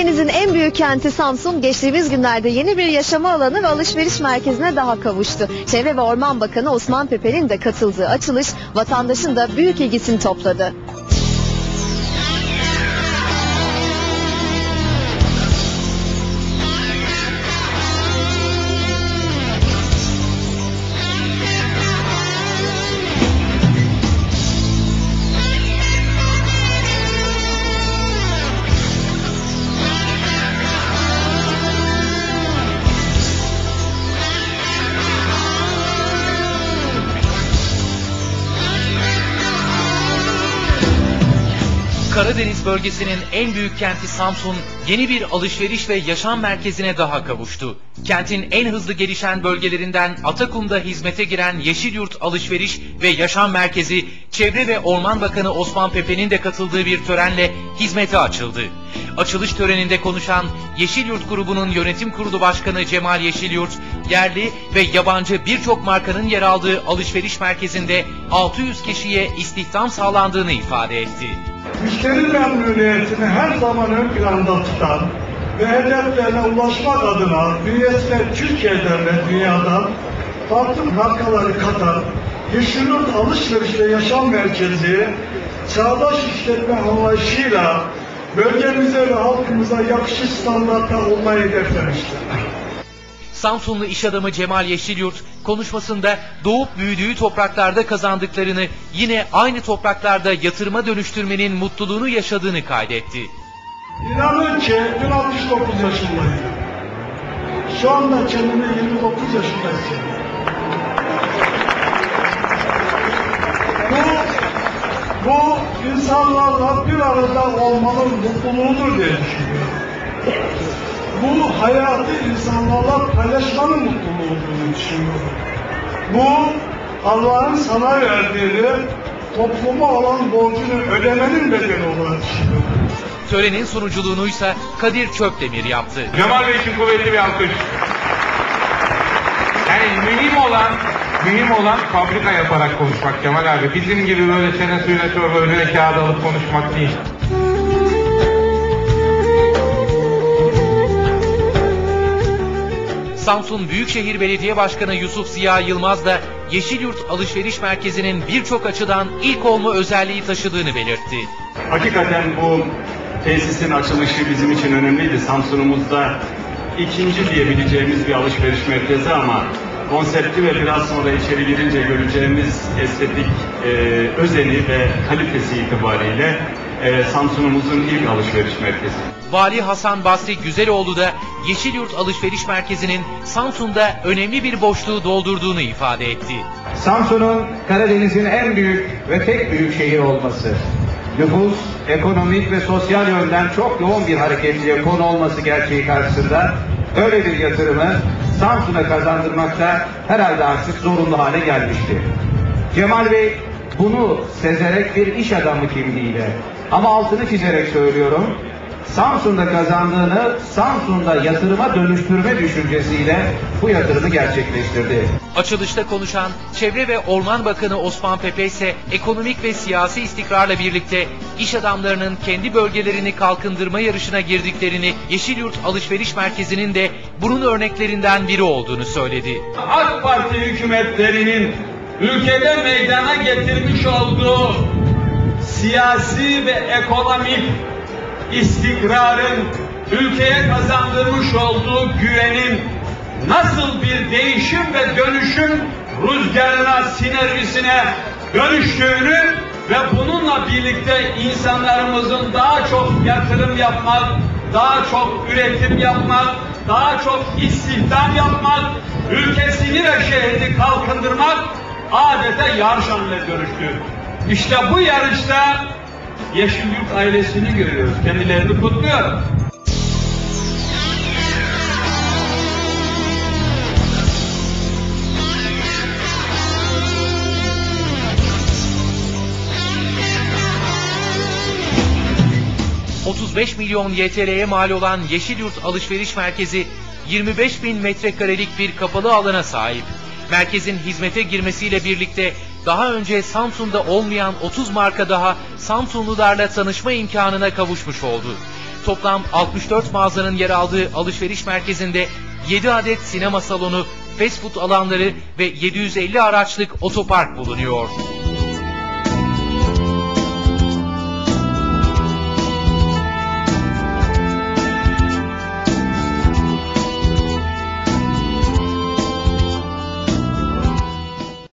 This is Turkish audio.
Karadeniz'in en büyük kenti Samsun geçtiğimiz günlerde yeni bir yaşama alanı ve alışveriş merkezine daha kavuştu. Çevre ve Orman Bakanı Osman Pepe'nin de katıldığı açılış vatandaşın da büyük ilgisini topladı. Karadeniz bölgesinin en büyük kenti Samsun yeni bir alışveriş ve yaşam merkezine daha kavuştu. Kentin en hızlı gelişen bölgelerinden Atakum'da hizmete giren Yeşilyurt Alışveriş ve Yaşam Merkezi, Çevre ve Orman Bakanı Osman Pepe'nin de katıldığı bir törenle hizmete açıldı. Açılış töreninde konuşan Yeşilyurt grubunun yönetim kurulu başkanı Cemal Yeşilyurt, yerli ve yabancı birçok markanın yer aldığı alışveriş merkezinde 600 kişiye istihdam sağlandığını ifade etti. Müşteri memnuniyetini her zaman ön planda tutan ve hedeflerine ulaşmak adına bünyesine Türkiye'den ve dünyadan farklı markaları katan Yeşilyurt Alışveriş ve Yaşam Merkezi çağdaş işletme anlayışıyla bölgemize ve halkımıza yakışır standartta olmayı hedeflemiştir. Samsunlu iş adamı Cemal Yeşilyurt konuşmasında doğup büyüdüğü topraklarda kazandıklarını yine aynı topraklarda yatırıma dönüştürmenin mutluluğunu yaşadığını kaydetti. İnanın ki dün 69 yaşındayım. Şu anda kendimi 29 yaşında hissediyorum. Bu, bu insanlarla bir arada olmanın mutluluğudur diye düşünüyorum. Bu hayatı insanlarla paylaşmanın mutluluğu olduğunu düşünüyorum. Bu Allah'ın sana verdiğini topluma olan borcunu ödemenin bedeli olarak düşünüyorum. Törenin sunuculuğunuysa Kadir Çöpdemir yaptı. Cemal Bey için kuvvetli bir alkış. Yani mühim olan mühim olan fabrika yaparak konuşmak Cemal abi. Bizim gibi böyle sene suyuna çorba önüne kağıt alıp konuşmak değil. Samsun Büyükşehir Belediye Başkanı Yusuf Ziya Yılmaz da Yeşilyurt Alışveriş Merkezi'nin birçok açıdan ilk olma özelliği taşıdığını belirtti. Hakikaten bu tesisin açılışı bizim için önemliydi. Samsun'umuzda ikinci diyebileceğimiz bir alışveriş merkezi ama konsepti ve biraz sonra içeri girince göreceğimiz estetik e, özeni ve kalitesi itibariyle e, Samsun'umuzun ilk alışveriş merkezi. Vali Hasan Basri Güzeloğlu da Yeşilyurt Alışveriş Merkezi'nin Samsun'da önemli bir boşluğu doldurduğunu ifade etti. Samsun'un Karadeniz'in en büyük ve tek büyük şehir olması, nüfus, ekonomik ve sosyal yönden çok yoğun bir hareketliğe konu olması gerçeği karşısında öyle bir yatırımı Samsun'a kazandırmakta herhalde artık zorunlu hale gelmişti. Cemal Bey bunu sezerek bir iş adamı kimliğiyle ama altını çizerek söylüyorum, Samsun'da kazandığını Samsun'da yatırıma dönüştürme düşüncesiyle bu yatırımı gerçekleştirdi. Açılışta konuşan Çevre ve Orman Bakanı Osman Pepe ise ekonomik ve siyasi istikrarla birlikte iş adamlarının kendi bölgelerini kalkındırma yarışına girdiklerini Yeşilyurt Alışveriş Merkezi'nin de bunun örneklerinden biri olduğunu söyledi. AK Parti hükümetlerinin ülkede meydana getirmiş olduğu siyasi ve ekonomik istikrarın ülkeye kazandırmış olduğu güvenin nasıl bir değişim ve dönüşüm rüzgarına, sinerjisine dönüştüğünü ve bununla birlikte insanlarımızın daha çok yatırım yapmak, daha çok üretim yapmak, daha çok istihdam yapmak, ülkesini ve şehrini kalkındırmak adeta yarış haline. İşte bu yarışta Yeşilyurt ailesini görüyoruz. Kendilerini kutluyorum. Hı. 35 milyon YTL'ye mal olan Yeşilyurt Alışveriş Merkezi 25 bin metrekarelik bir kapalı alana sahip. Merkezin hizmete girmesiyle birlikte daha önce Samsun'da olmayan 30 marka daha Samsunlularla tanışma imkanına kavuşmuş oldu. toplam 64 mağazanın yer aldığı alışveriş merkezinde 7 adet sinema salonu, fast food alanları ve 750 araçlık otopark bulunuyor.